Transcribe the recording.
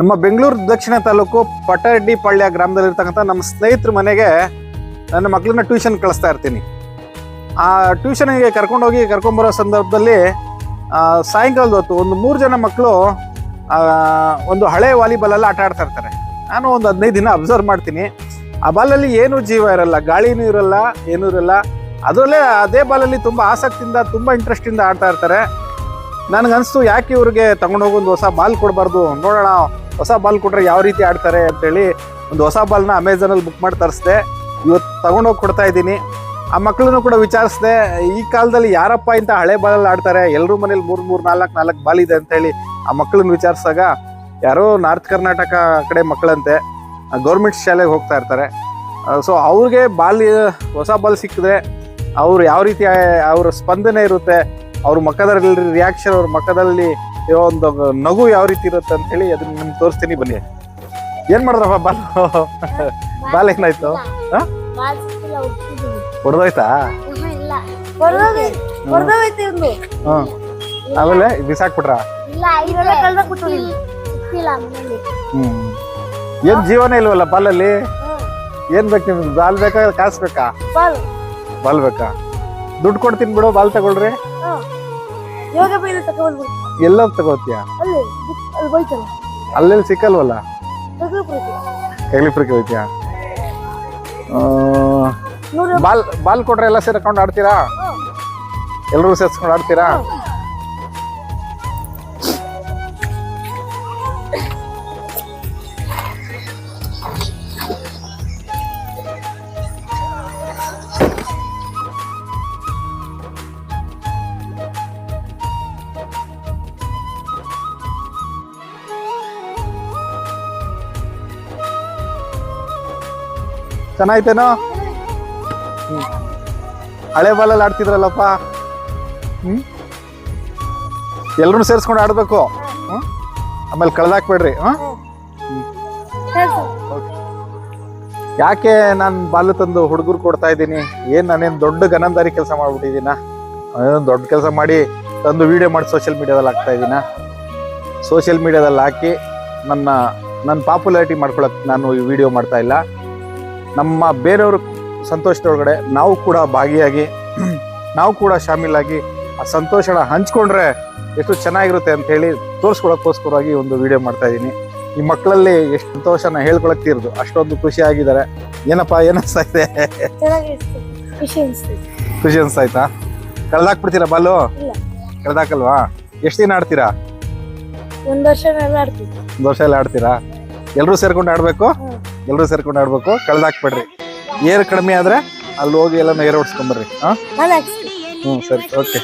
ನಮ್ಮ ಬೆಂಗಳೂರು ದಕ್ಷಿಣ ತಾಲೂಕು ಪಟರೆಡ್ಡಿ ಪಾಳ್ಯ ಗ್ರಾಮದಲ್ಲಿರ್ತಕ್ಕಂಥ ನಮ್ಮ ಸ್ನೇಹಿತರ ಮನೆಗೆ ನನ್ನ ಮಕ್ಕಳನ್ನ ಟ್ಯೂಷನ್ ಕಳಿಸ್ತಾ ಇರ್ತೀನಿ. ಆ ಟ್ಯೂಷನ್ಗೆ ಕರ್ಕೊಂಡೋಗಿ ಕರ್ಕೊಂಬರೋ ಸಂದರ್ಭದಲ್ಲಿ ಸಾಯಂಕಾಲದ ಹೊತ್ತು ಒಂದು ಮೂರು ಜನ ಮಕ್ಕಳು ಒಂದು ಹಳೆ ವಾಲಿಬಾಲಲ್ಲಿ ಆಟ ಆಡ್ತಾ ಇರ್ತಾರೆ. ನಾನು ಒಂದು ಹದಿನೈದು ದಿನ ಅಬ್ಸರ್ವ್ ಮಾಡ್ತೀನಿ. ಆ ಬಾಲಲ್ಲಿ ಏನೂ ಜೀವ ಇರಲ್ಲ, ಗಾಳಿನೂ ಇರಲ್ಲ, ಏನೂ ಇರಲ್ಲ. ಅದರಲ್ಲೇ ಅದೇ ಬಾಲಲ್ಲಿ ತುಂಬ ಆಸಕ್ತಿಯಿಂದ, ತುಂಬ ಇಂಟ್ರೆಸ್ಟಿಂದ ಆಡ್ತಾ ಇರ್ತಾರೆ. ನನಗನ್ಸ್ತು ಯಾಕೆ ಇವ್ರಿಗೆ ತಗೊಂಡೋಗಿ ಒಂದು ಹೊಸ ಬಾಲ್ ಕೊಡಬಾರ್ದು? ನೋಡೋಣ. ಹೊಸ ಬಾಲ್ ಕೊಟ್ರೆ ಯಾವ ರೀತಿ ಆಡ್ತಾರೆ ಅಂತೇಳಿ ಒಂದು ಹೊಸ ಬಾಲ್ನ ಅಮೆಝಾನಲ್ಲಿ ಬುಕ್ ಮಾಡಿ ತರಿಸ್ದೆ. ಇವತ್ತು ತಗೊಂಡೋಗಿ ಕೊಡ್ತಾ ಇದ್ದೀನಿ. ಆ ಮಕ್ಕಳನ್ನು ಕೂಡ ವಿಚಾರಿಸಿದೆ. ಈ ಕಾಲದಲ್ಲಿ ಯಾರಪ್ಪ ಇಂಥ ಹಳೆ ಬಾಲಲ್ಲಿ ಆಡ್ತಾರೆ? ಎಲ್ಲರೂ ಮನೇಲಿ ಮೂರು ಮೂರು, ನಾಲ್ಕು ನಾಲ್ಕು ಬಾಲ್ ಇದೆ ಅಂತೇಳಿ ಆ ಮಕ್ಕಳನ್ನ ವಿಚಾರಿಸಿದಾಗ ಯಾರೋ ನಾರ್ತ್ ಕರ್ನಾಟಕ ಕಡೆ ಮಕ್ಕಳಂತೆ ಗೌರ್ಮೆಂಟ್ ಶಾಲೆಗೆ ಹೋಗ್ತಾ ಇರ್ತಾರೆ. ಸೊ ಅವ್ರಿಗೆ ಬಾಲ್, ಹೊಸ ಬಾಲ್ ಸಿಕ್ಕಿದ್ರೆ ಅವ್ರು ಯಾವ ರೀತಿ ಅವ್ರ ಸ್ಪಂದನೆ ಇರುತ್ತೆ? ಅವ್ರ ಮಕ್ಕದಲ್ಲಿ ರಿಯಾಕ್ಷನ್ ಅವ್ರ ಇರೋ ಒಂದು ನಗು ಯಾವ ರೀತಿ ಇರುತ್ತೆ ಅಂತ ಹೇಳಿ ಅದನ್ನ ನಿಮ್ಗೆ ತೋರಿಸ್ತೀನಿ ಬನ್ನಿ. ಏನ್ ಮಾಡಿದ್ರಪ್ಪ? ಬಾಲ್ ಬಾಲ್ ಏನಾಯ್ತು ಹೊಡೆದೋಯ್ತಾ ಆಮೇಲೆ ಬಿಸಾಕ್ಬಿಟ್ರ? ಹ್ಮ್. ಏನ್ ಜೀವನ ಇಲ್ವಲ್ಲ ಬಾಲಲ್ಲಿ? ಏನ್ ಬೇಕು ನಿಮ್ಗೆ? ಬಾಲ್ ಬೇಕಾ ಕಾಸು ಬೇಕಾ? ಬಾಲ್. ಬಾಲ್ ಬೇಕಾ? ದುಡ್ಡು ಕೊಡ್ತೀನಿ ಬಿಡು ಬಾಲ್ ತಗೊಳ್ರಿ. ಯೋಗ ಬೈಲಿ ತಗೊಂಡ್ಬಿಡ್ತು ಎಲ್ಲ ತಗೋತೀಯ ಅಲ್ಲಿ ಅಲ್ಲಿ ಬೈತಲ್ಲ ಅಲ್ಲೆಲ್ಲಿ ಸಿಕ್ಕಲ್ವಲ್ಲ? ತಗೊಂಡ್ಬಿಡ್ತು ಹೋಗ್ತೀಯಾ ಬಾಲ್ ಬಾಲ್ ಕೊಟ್ರೆ ಎಲ್ಲ ಸೇರ್ಕೊಂಡು ಆಡ್ತೀರಾ? ಎಲ್ಲರೂ ಸೇರ್ಸ್ಕೊಂಡು ಆಡ್ತೀರಾ? ಚೆನ್ನಾಯ್ತೇನೋ. ಹಳೆ ಬಾಲಲ್ಲಿ ಆಡ್ತಿದ್ರಲ್ಲಪ್ಪ. ಹ್ಞೂ ಎಲ್ಲರೂ ಸೇರಿಸ್ಕೊಂಡು ಆಡಬೇಕು. ಆಮೇಲೆ ಕಳ್ದಾಕ್ಬೇಡ್ರಿ ಹಾಂ ಯಾಕೆ ನಾನು ಬಾಲ್ಯ ತಂದು ಹುಡುಗರು ಕೊಡ್ತಾ ಇದ್ದೀನಿ? ಏನು ನಾನೇನು ದೊಡ್ಡ ಗನಂದಾರಿ ಕೆಲಸ ಮಾಡ್ಬಿಟ್ಟಿದ್ದೀನ? ನಾನೇನು ದೊಡ್ಡ ಕೆಲಸ ಮಾಡಿ ತಂದು ವಿಡಿಯೋ ಮಾಡಿ ಸೋಷಿಯಲ್ ಮೀಡಿಯಾದಲ್ಲಿ ಹಾಕ್ತಾ ಇದ್ದೀನ? ಸೋಷಿಯಲ್ ಮೀಡಿಯಾದಲ್ಲಿ ಹಾಕಿ ನನ್ನ ನನ್ನ ಪಾಪ್ಯುಲಾರಿಟಿ ಮಾಡ್ಕೊಳಕ್ಕೆ ನಾನು ಈ ವಿಡಿಯೋ ಮಾಡ್ತಾ ಇಲ್ಲ. ನಮ್ಮ ಬೇರೆಯವ್ರ ಸಂತೋಷದೊಳಗಡೆ ನಾವು ಕೂಡ ಭಾಗಿಯಾಗಿ ನಾವು ಕೂಡ ಶಾಮೀಲಾಗಿ ಆ ಸಂತೋಷನ ಹಂಚ್ಕೊಂಡ್ರೆ ಎಷ್ಟು ಚೆನ್ನಾಗಿರುತ್ತೆ ಅಂತ ಹೇಳಿ ತೋರಿಸ್ಕೊಳಕ್ಕೋಸ್ಕರವಾಗಿ ಒಂದು ವಿಡಿಯೋ ಮಾಡ್ತಾ ಇದ್ದೀನಿ. ಈ ಮಕ್ಕಳಲ್ಲಿ ಎಷ್ಟು ಸಂತೋಷನ ಹೇಳ್ಕೊಳಕ್ ತೀರ್ದು ಅಷ್ಟೊಂದು ಖುಷಿ ಆಗಿದ್ದಾರೆ. ಏನಪ್ಪ ಏನಿಸ್ತಾ ಇದೆ? ಖುಷಿ ಅನಿಸ್ತಾಯ್ತಾ? ಕಳ್ದಾಕ್ಬಿಡ್ತೀರಾ ಬಾಲು. ಕಳ್ದಾಕಲ್ವಾ? ಎಷ್ಟು ದಿನ ಆಡ್ತೀರಾ? ಒಂದ್ ವರ್ಷ ಎಲ್ಲ ಆಡ್ತೀರಾ? ಎಲ್ಲರೂ ಸೇರ್ಕೊಂಡು ಆಡ್ಬೇಕು. ಎಲ್ಲರೂ ಸೇರ್ಕೊಂಡು ಆಡ್ಬೇಕು. ಕಳ್ದಾಕ್ಬೇಡ್ರಿ ಏರ್ ಕಡಿಮೆ ಆದ್ರೆ ಅಲ್ಲಿ ಹೋಗಿ ಎಲ್ಲ ಏರ್ ಓಡಿಸ್ಕೊಂಬರ್ರಿ ಹಾ? ಹ್ಞೂ ಸರಿ ಓಕೆ